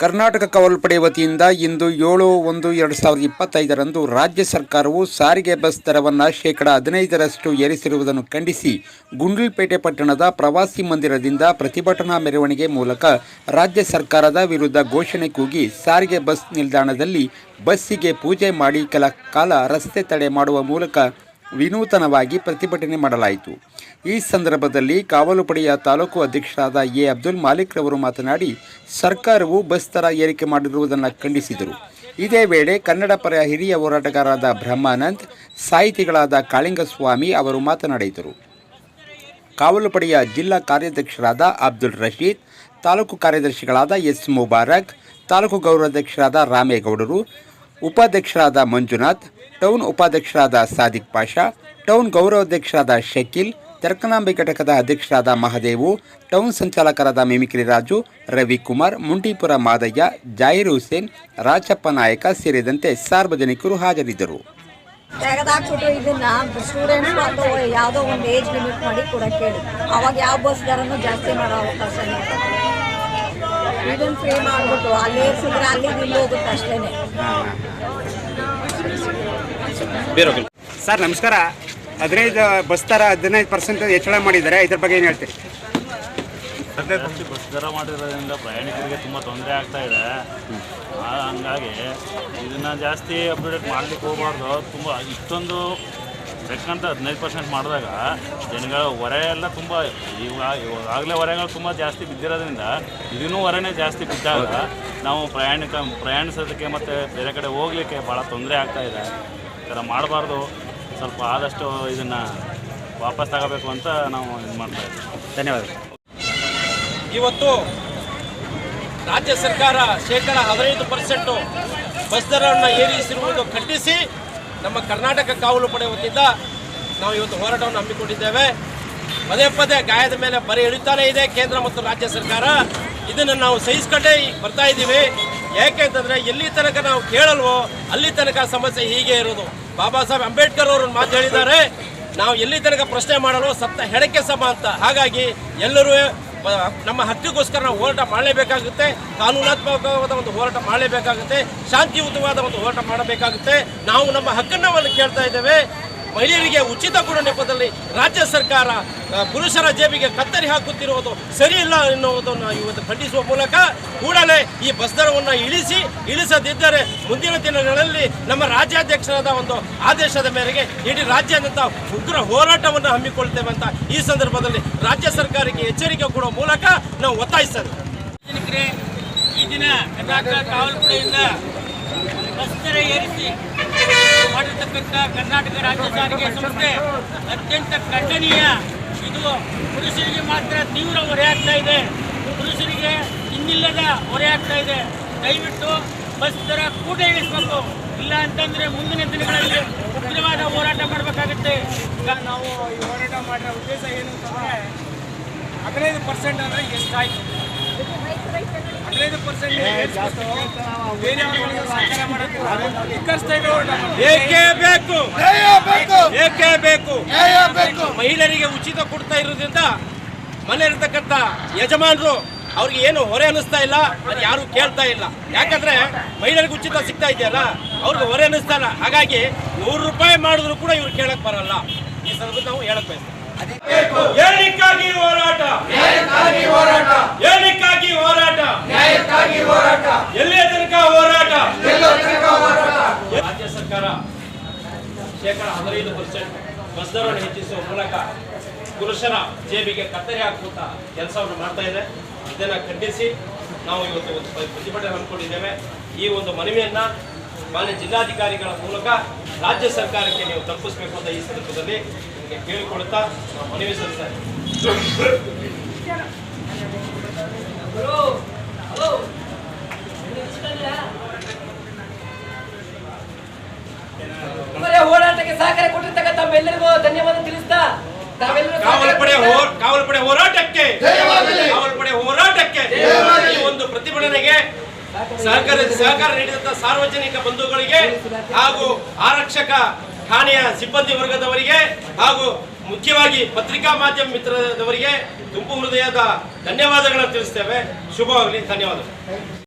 ಕರ್ನಾಟಕ ಕಾವಲುಪಡೆ ವತಿಯಿಂದ ಇಂದು ಏಳು ಒಂದು ಎರಡು ಸಾವಿರದ ಇಪ್ಪತ್ತೈದರಂದು ರಾಜ್ಯ ಸರ್ಕಾರವು ಸಾರಿಗೆ ಬಸ್ ದರವನ್ನು ಶೇಕಡ ಹದಿನೈದರಷ್ಟು ಏರಿಸಿರುವುದನ್ನು ಖಂಡಿಸಿ ಗುಂಡ್ಲುಪೇಟೆ ಪಟ್ಟಣದ ಪ್ರವಾಸಿ ಮಂದಿರದಿಂದ ಪ್ರತಿಭಟನಾ ಮೆರವಣಿಗೆ ಮೂಲಕ ರಾಜ್ಯ ಸರ್ಕಾರದ ವಿರುದ್ಧ ಘೋಷಣೆ ಕೂಗಿ ಸಾರಿಗೆ ಬಸ್ ನಿಲ್ದಾಣದಲ್ಲಿ ಬಸ್ಸಿಗೆ ಪೂಜೆ ಮಾಡಿ ಕೆಲ ಕಾಲ ರಸ್ತೆ ತಡೆ ಮಾಡುವ ಮೂಲಕ ವಿನೂತನವಾಗಿ ಪ್ರತಿಭಟನೆ ಮಾಡಲಾಯಿತು. ಈ ಸಂದರ್ಭದಲ್ಲಿ ಕಾವಲು ಪಡೆಯ ತಾಲೂಕು ಅಧ್ಯಕ್ಷರಾದ ಎ. ಅಬ್ದುಲ್ ಮಾಲಿಕ್ ರವರು ಮಾತನಾಡಿ, ಸರ್ಕಾರವು ಬಸ್ ದರ ಏರಿಕೆ ಮಾಡಿರುವುದನ್ನು ಖಂಡಿಸಿದರು. ಇದೇ ವೇಳೆ ಕನ್ನಡ ಪರ ಹಿರಿಯ ಹೋರಾಟಗಾರರಾದ ಬ್ರಹ್ಮಾನಂದ್, ಸಾಹಿತಿಗಳಾದ ಕಾಳಿಂಗಸ್ವಾಮಿ ಅವರು ಮಾತನಾಡಿದರು. ಕಾವಲು ಪಡೆಯ ಜಿಲ್ಲಾ ಕಾರ್ಯಾಧ್ಯಕ್ಷರಾದ ಅಬ್ದುಲ್ ರಶೀದ್, ತಾಲೂಕು ಕಾರ್ಯದರ್ಶಿಗಳಾದ ಎಸ್ ಮುಬಾರಕ್, ತಾಲೂಕು ಗೌರವಾಧ್ಯಕ್ಷರಾದ ರಾಮೇಗೌಡರು, ಉಪಾಧ್ಯಕ್ಷರಾದ ಮಂಜುನಾಥ್, ಟೌನ್ ಉಪಾಧ್ಯಕ್ಷರಾದ ಸಾದಿಕ್ ಪಾಷಾ, ಟೌನ್ ಗೌರವಾಧ್ಯಕ್ಷರಾದ ಶಕೀಲ್ ತೆರಕನಾಂಬೆ ಘಟಕದ ಅಧ್ಯಕ್ಷರಾದ ಮಹದೇವು ಟೌನ್ ಸಂಚಾಲಕರಾದ ಮಿಮಿಕ್ರಿ ರಾಜು ರವಿಕುಮಾರ್ ಮುಂಡಿಪುರ ಮಾದಯ್ಯ ಜಾಹಿರ್ ಹುಸೇನ್ ರಾಜಪ್ಪ ನಾಯಕ ಸೇರಿದಂತೆ ಸಾರ್ವಜನಿಕರು ಹಾಜರಿದ್ದರು. ತೆಗೆದಾಕ್ಬಿಟ್ಟು ಇದನ್ನ ಸ್ಟೂಡೆಂಟ್ಸ್ ಅಥವಾ ಯಾವುದೋ ಒಂದು ಏಜ್ ಲಿಮಿಟ್ ಮಾಡಿ ಕೊಡಕ್ಕೆ ಹೇಳಿ ಅವಾಗ ಯಾವ ಬಸ್ ದರನೂ ಜಾಸ್ತಿ ಮಾಡೋ ಅವಕಾಶ ಇದನ್ನು ಫ್ರೀ ಮಾಡಿಬಿಟ್ಟು ಅಲ್ಲಿ ಏರ್ಸಿದ್ರೆ ಅಲ್ಲಿ ನಿಲ್ಲೋಗುತ್ತೆ ಅಷ್ಟೇನೆ. ಸರ್ ನಮಸ್ಕಾರ. ಹದಿನೈದು ಬಸ್ ದರ ಹದಿನೈದು ಪರ್ಸೆಂಟ್ ಹೆಚ್ಚಳ ಮಾಡಿದ್ದಾರೆ. ಇದ್ರ ಬಗ್ಗೆ ಏನು ಹೇಳ್ತೀರಿ? ಬಸ್ ದರ ಮಾಡಿರೋದ್ರಿಂದ ಪ್ರಯಾಣಿಕರಿಗೆ ತುಂಬ ತೊಂದರೆ ಆಗ್ತಾ ಇದೆ. ಹಂಗಾಗಿ ಇದನ್ನು ಜಾಸ್ತಿ ಅಪ್ಡೇಟ್ ಮಾಡ್ಲಿಕ್ಕೆ ಹೋಗಬಾರ್ದು. ತುಂಬ ಇಷ್ಟೊಂದು ಬೇಕಂತ ಹದಿನೈದು ಪರ್ಸೆಂಟ್ ಮಾಡಿದಾಗ ಜನಗಳ ಹೊರೆ ಎಲ್ಲ ತುಂಬ ಇವಾಗ, ಇವಾಗಲೇ ಹೊರೆಗಳು ತುಂಬ ಜಾಸ್ತಿ ಬಿದ್ದಿರೋದ್ರಿಂದ ಇದನ್ನೂ ಹೊರೆನೇ ಜಾಸ್ತಿ ಬಿದ್ದಾಗ ನಾವು ಪ್ರಯಾಣಿಕ ಪ್ರಯಾಣಿಸೋದಕ್ಕೆ ಮತ್ತು ಬೇರೆ ಕಡೆ ಹೋಗಲಿಕ್ಕೆ ಭಾಳ ತೊಂದರೆ ಆಗ್ತಾ ಇದೆ. ಈ ಥರ ಮಾಡಬಾರ್ದು. ಸ್ವಲ್ಪ ಆದಷ್ಟು ಇದನ್ನು ವಾಪಸ್ ತಗೋಬೇಕು ಅಂತ ನಾವು ಇದು ಮಾಡ್ತಾ ಇದ್ದೀವಿ. ಧನ್ಯವಾದ ಇವತ್ತು ರಾಜ್ಯ ಸರ್ಕಾರ ಶೇಕಡ ಹದಿನೈದು ಪರ್ಸೆಂಟು ಬಸ್ ದರವನ್ನು ಏರಿಸಿರುವುದು ಖಂಡಿಸಿ ನಮ್ಮ ಕರ್ನಾಟಕ ಕಾವಲು ಪಡೆ ವತಿಯಿಂದ ನಾವು ಇವತ್ತು ಹೋರಾಟವನ್ನು ಹಮ್ಮಿಕೊಂಡಿದ್ದೇವೆ. ಪದೇ ಪದೇ ಗಾಯದ ಮೇಲೆ ಬರೆ ಇಳಿತಾನೇ ಇದೆ ಕೇಂದ್ರ ಮತ್ತು ರಾಜ್ಯ ಸರ್ಕಾರ. ಇದನ್ನು ನಾವು ಸಹಿಸ್ಕೊಂಡೇ ಬರ್ತಾ ಇದ್ದೀವಿ. ಯಾಕೆ ಅಂತಂದರೆ ಎಲ್ಲಿ ತನಕ ನಾವು ಕೇಳಲ್ವೋ ಅಲ್ಲಿ ತನಕ ಸಮಸ್ಯೆ ಹೀಗೆ ಇರೋದು. ಬಾಬಾ ಸಾಹೇಬ್ ಅಂಬೇಡ್ಕರ್ ಅವರು ಮಾತು ಹೇಳಿದ್ದಾರೆ. ನಾವು ಎಲ್ಲಿ ತನಕ ಪ್ರಶ್ನೆ ಮಾಡಲು ಸತ್ತ ಹೆಡಕ್ಕೆ ಸಮ ಅಂತ. ಹಾಗಾಗಿ ಎಲ್ಲರೂ ನಮ್ಮ ಹಕ್ಕಿಗೋಸ್ಕರ ನಾವು ಹೋರಾಟ ಮಾಡಲೇಬೇಕಾಗುತ್ತೆ. ಕಾನೂನಾತ್ಮಕವಾದ ಒಂದು ಹೋರಾಟ ಮಾಡಲೇಬೇಕಾಗುತ್ತೆ. ಶಾಂತಿಯುತವಾದ ಒಂದು ಹೋರಾಟ ಮಾಡಬೇಕಾಗುತ್ತೆ. ನಾವು ನಮ್ಮ ಹಕ್ಕನ್ನು ಕೇಳ್ತಾ ಇದ್ದೇವೆ. ಮಹಿಳೆಯರಿಗೆ ಉಚಿತ ಕೊಡೋ ನೆಪದಲ್ಲಿ ರಾಜ್ಯ ಸರ್ಕಾರ ಪುರುಷರ ಜೇಬಿಗೆ ಕತ್ತರಿ ಹಾಕುತ್ತಿರುವುದು ಸರಿಯಿಲ್ಲ ಎನ್ನುವುದನ್ನು ಇವತ್ತು ಖಂಡಿಸುವ ಮೂಲಕ ಕೂಡಲೇ ಈ ಬಸ್ ದರವನ್ನು ಇಳಿಸಿ, ಇಳಿಸದಿದ್ದರೆ ಮುಂದಿನ ದಿನಗಳಲ್ಲಿ ನಮ್ಮ ರಾಜ್ಯಾಧ್ಯಕ್ಷರಾದ ಒಂದು ಆದೇಶದ ಮೇರೆಗೆ ಇಡೀ ರಾಜ್ಯಾದ್ಯಂತ ಉಗ್ರ ಹೋರಾಟವನ್ನು ಹಮ್ಮಿಕೊಳ್ತೇವೆ ಅಂತ ಈ ಸಂದರ್ಭದಲ್ಲಿ ರಾಜ್ಯ ಸರ್ಕಾರಕ್ಕೆ ಎಚ್ಚರಿಕೆ ಕೊಡುವ ಮೂಲಕ ನಾವು ಒತ್ತಾಯಿಸ್ತೇವೆ. ಈ ದಿನ ಕರ್ನಾಟಕ ಕಾವಲ್ಪಡೆಯಿಂದ ಬಸ್ ದರ ಏರಿಸಿ ಮಾಡಿರ್ತಕ್ಕಂಥ ಕರ್ನಾಟಕ ರಾಜ್ಯ ಸಾರಿಗೆ ಸಂಸ್ಥೆ ಅತ್ಯಂತ ಖಂಡನೀಯ. ಇದು ಪುರುಷರಿಗೆ ಮಾತ್ರ ತೀವ್ರ ಹೊರೆಯಾಗ್ತಾ ಇದೆ. ಪುರುಷರಿಗೆ ಇನ್ನಿಲ್ಲದ ಹೊರೆಯಾಗ್ತಾ ಇದೆ. ದಯವಿಟ್ಟು ಬಸ್ ದರ ಕೂಟ ಇಳಿಸಬೇಕು. ಇಲ್ಲ ಅಂತಂದ್ರೆ ಮುಂದಿನ ದಿನಗಳಲ್ಲಿ ಉಗ್ರವಾದ ಹೋರಾಟ ಮಾಡಬೇಕಾಗುತ್ತೆ. ಈಗ ನಾವು ಈ ಹೋರಾಟ ಮಾಡಿರೋ ಉದ್ದೇಶ ಏನು ಅಂತಂದರೆ ಹದಿನೈದು ಪರ್ಸೆಂಟ್ ಅಂದರೆ ಎಷ್ಟಾಯಿತು? ಹದಿನೈದು ಪರ್ಸೆಂಟ್ ಬೇರೆಯವ್ರಿಗೆ ಸಹಕಾರ ಮಾಡೋಕ್ಕೆ ಧಿಕ್ಕರಿಸ್ತಾ ಇರೋ ಹೋರಾಟ ಮಾಡ್ತೀವಿ. ಏಕೆ ಬೇಕು? ಏಕೆ ಬೇಕು? ಮಹಿಳೆಯರಿಗೆ ಉಚಿತ ಕೊಡ್ತಾ ಇರೋದ್ರಿಂದ ಮನೆ ಇರ್ತಕ್ಕಂಥ ಯಜಮಾನರು ಅವ್ರಿಗೆ ಏನು ಹೊರೆ ಅನ್ನಿಸ್ತಾ ಇಲ್ಲ ಅದು ಯಾರು ಕೇಳ್ತಾ ಇಲ್ಲ. ಯಾಕಂದ್ರೆ ಮಹಿಳೆಯರಿಗೆ ಉಚಿತ ಸಿಗ್ತಾ ಇದೆಯಲ್ಲ ಅವ್ರಿಗೆ ಹೊರೆ ಅನ್ನಿಸ್ತಾ ಇಲ್ಲ. ಹಾಗಾಗಿ ನೂರು ರೂಪಾಯಿ ಮಾಡಿದ್ರು ಕೂಡ ಇವ್ರು ಕೇಳಕ್ ಬರಲ್ಲ. ಈ ಸಂದರ್ಭದಲ್ಲಿ ನಾವು ಹೇಳಕ್ ಬಯಸ್ತೀವಿ. ಹೋರಾಟ? ಎಲ್ಲಿಯ ತನಕ ಹೋರಾಟ? ರಾಜ್ಯ ಸರ್ಕಾರ ಶೇಕಡ ಹದಿನೈದು ಪರ್ಸೆಂಟ್ ಬಸ್ ದರವನ್ನು ಹೆಚ್ಚಿಸುವ ಮೂಲಕ ಪುರುಷರ ಜೇಬಿಗೆ ಕತ್ತರಿ ಹಾಕುವಂತ ಕೆಲಸವನ್ನು ಮಾಡ್ತಾ ಇದೆ. ಇದನ್ನ ಖಂಡಿಸಿ ನಾವು ಇವತ್ತು ಒಂದು ಪ್ರ- ಪ್ರತಿಭಟನೆ ಹಮ್ಮಿಕೊಂಡಿದ್ದೇವೆ. ಈ ಒಂದು ಮನವಿಯನ್ನ ಮಾನ್ಯ ಜಿಲ್ಲಾಧಿಕಾರಿಗಳ ಮೂಲಕ ರಾಜ್ಯ ಸರ್ಕಾರಕ್ಕೆ ನೀವು ತಪ್ಪಿಸಬೇಕು ಅಂತ ಈ ಸಂದರ್ಭದಲ್ಲಿ ನಿಮಗೆ ಕೇಳಿಕೊಳ್ಳುತ್ತಾ ನಾವು ಮನವಿ ಸಲ್ಲಿಸ್ತಾರೆ ಹೋರಾಟಕ್ಕೆ ಸಹಕಾರ ಕೊಟ್ಟಿರ್ತಕ್ಕಂಥ ತಮ್ಮೆಲ್ಲರಿಗೂ ಧನ್ಯವಾದ ತಿಳಿಸ್ತಾ ಕಾವಲು ಪಡೆ ಹೋರಾಟಕ್ಕೆ ಕಾವಲು ಪಡೆ ಹೋರಾಟಕ್ಕೆ ಈ ಒಂದು ಪ್ರತಿಭಟನೆಗೆ ಸಹಕಾರ ಸಹಕಾರ ನೀಡಿದಂತ ಸಾರ್ವಜನಿಕ ಬಂಧುಗಳಿಗೆ ಹಾಗೂ ಆರಕ್ಷಕ ಠಾಣೆಯ ಸಿಬ್ಬಂದಿ ವರ್ಗದವರಿಗೆ ಹಾಗೂ ಮುಖ್ಯವಾಗಿ ಪತ್ರಿಕಾ ಮಾಧ್ಯಮ ಮಿತ್ರದವರಿಗೆ ತುಂಬು ಹೃದಯದ ಧನ್ಯವಾದಗಳನ್ನು ತಿಳಿಸ್ತೇವೆ. ಶುಭವಾಗಲಿ. ಧನ್ಯವಾದಗಳು.